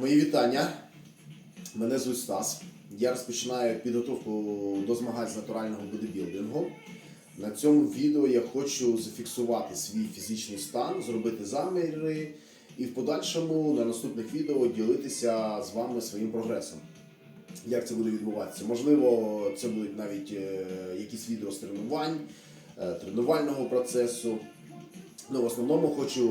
мої вітання. Мене звуть Стас. Я розпочинаю підготовку до змагань з натурального бодибілдингу. На цьому відео я хочу зафіксувати свій фізичний стан, зробити заміри і в подальшому на наступних відео ділитися з вами своїм прогресом. Як це буде відбуватися? Можливо, це будуть навіть е, якісь відео з тренувань, е, тренувального процесу. Ну, в основному хочу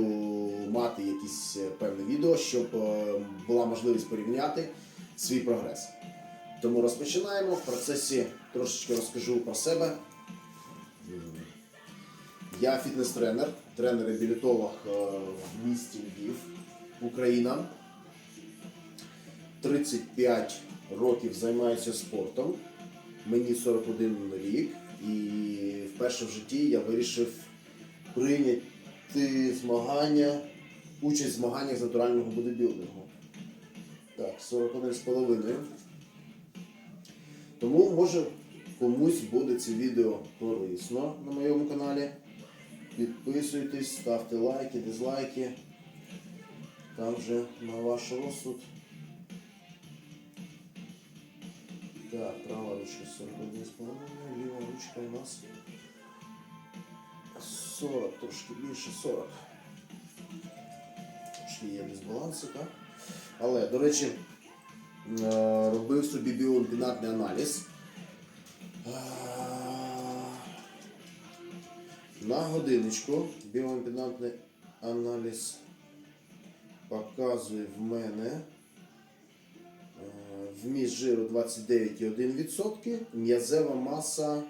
мати якісь е, певне відео, щоб е, була можливість порівняти свій прогрес. Тому розпочинаємо. В процесі трошечки розкажу про себе. Я фітнес-тренер, тренер-реабілітолог е, в місті Львів, Україна. 35 років займаюся спортом. Мені 41 рік, і вперше в житті я вирішив прийняти змагання, участь в змаганнях з натурального бодибілдингу. Так, 41 з половиною. Тому може комусь буде це відео корисно на моєму каналі. Підписуйтесь, ставте лайки, дизлайки. Там вже на ваш розсуд. Так, права ручка 41,5, ліва ручка у нас 40, трошки більше 40. Трошки є дисбаланси, так? Але, до речі, е, робив собі біоімпінатний аналіз. Е, На годиночку біоімпінатний аналіз показує в мене вміст жиру 29,1%, м'язева маса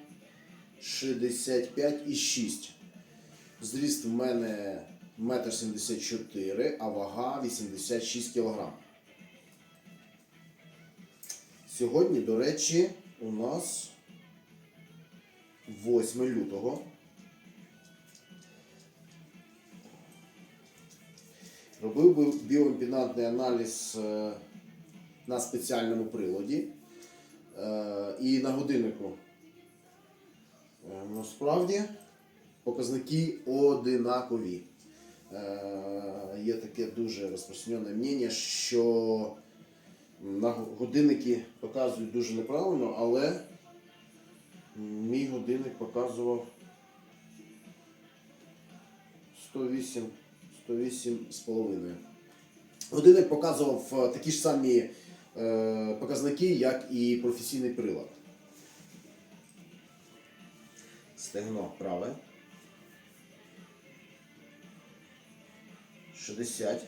65,6. Зріст в мене 1,74 м, а вага 86 кг. Сьогодні, до речі, у нас 8 лютого. Робив би біоімпінантний аналіз е, на спеціальному приладі е, і на годиннику. Е, Насправді показники одинакові. Е, Є таке дуже розпространене мнення, що на годинники показують дуже неправильно, але мій годинник показував 108, 108 з. Годинник показував е, такі ж самі е, показники, як і професійний прилад. Стегно праве. 60.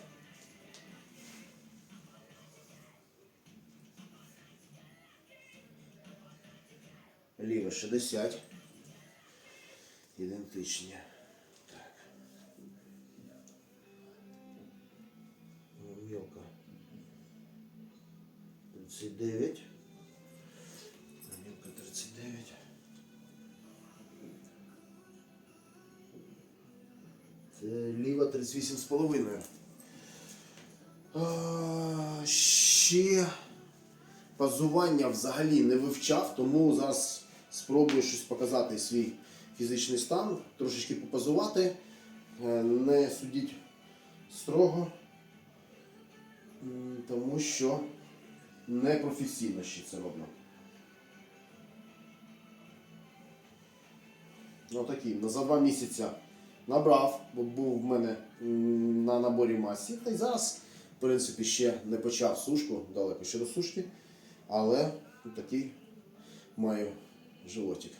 Ліве 60. Ідентичні. Так. Мілка. 39. Мілка 39. Ліва 38 з половиною. А, Ще пазування взагалі не вивчав, тому зараз спробую щось показати свій фізичний стан, трошечки попазувати, Е, не судіть строго, тому що не професійно ще це роблю. Ну ну, за два місяці набрав, бо був в мене на наборі масі. Та й зараз, в принципі, ще не почав сушку, далеко ще до сушки, але такий маю животик.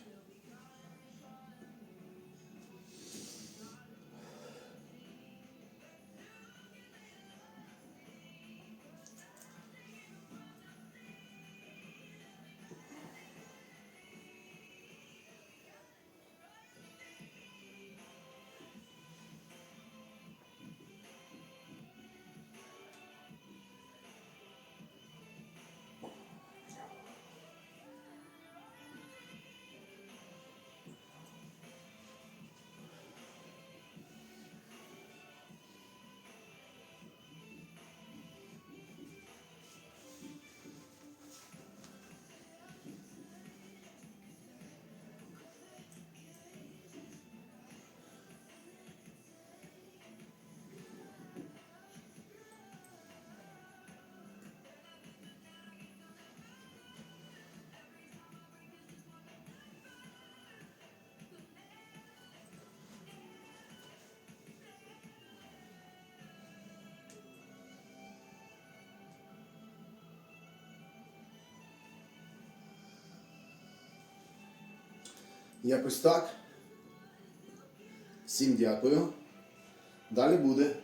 Якось так. Всім дякую. Далі буде.